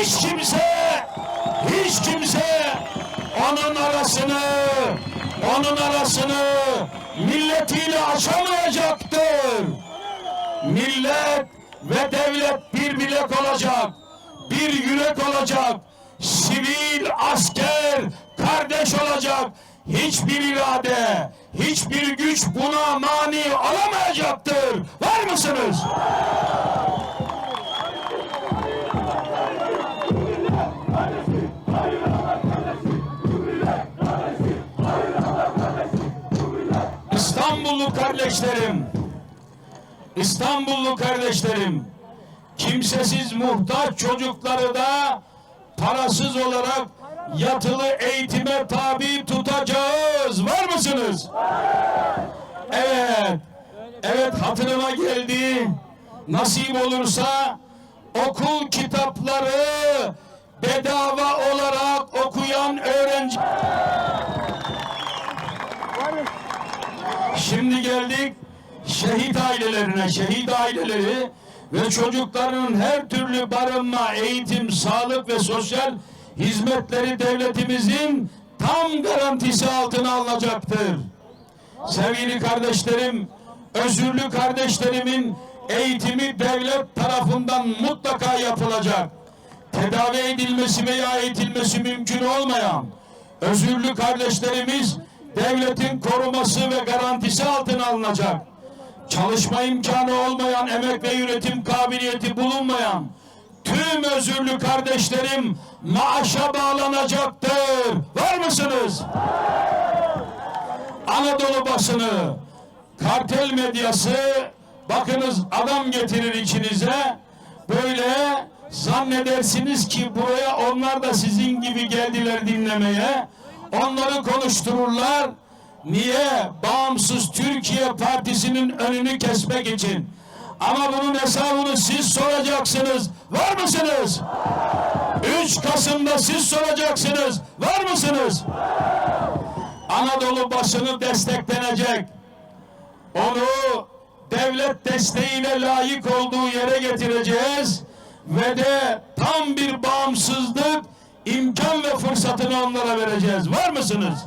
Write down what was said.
hiç kimse hiç kimse onun arasını onun arasını milletiyle açamayacaktır. Millet ve devlet bir bilek olacak. Bir yürek olacak. Sivil, asker, kardeş olacak. Hiçbir irade, hiçbir güç buna mani olamayacaktır. Var mısınız? İstanbullu kardeşlerim, İstanbullu kardeşlerim, kimsesiz muhtaç çocukları da parasız olarak yatılı eğitime tabi tutacağız. Var mısınız? Evet. Evet hatırıma geldi. Nasip olursa okul kitapları bedava olarak okuyan öğrenci şehit ailelerine, şehit aileleri ve çocukların her türlü barınma, eğitim, sağlık ve sosyal hizmetleri devletimizin tam garantisi altına alınacaktır. Sevgili kardeşlerim, özürlü kardeşlerimin eğitimi devlet tarafından mutlaka yapılacak. Tedavi edilmesi veya eğitilmesi mümkün olmayan özürlü kardeşlerimiz devletin koruması ve garantisi altına alınacak. Çalışma imkanı olmayan, emek ve üretim kabiliyeti bulunmayan tüm özürlü kardeşlerim maaşa bağlanacaktır. Var mısınız? Anadolu basını, kartel medyası, bakınız adam getirir içinize, böyle zannedersiniz ki buraya onlar da sizin gibi geldiler dinlemeye, onları konuştururlar. Niye? Bağımsız Türkiye Partisi'nin önünü kesmek için. Ama bunun hesabını siz soracaksınız. Var mısınız? 3 Kasım'da siz soracaksınız. Var mısınız? Anadolu basını desteklenecek. Onu devlet desteğiyle layık olduğu yere getireceğiz ve de tam bir bağımsızlık imkan ve fırsatını onlara vereceğiz. Var mısınız?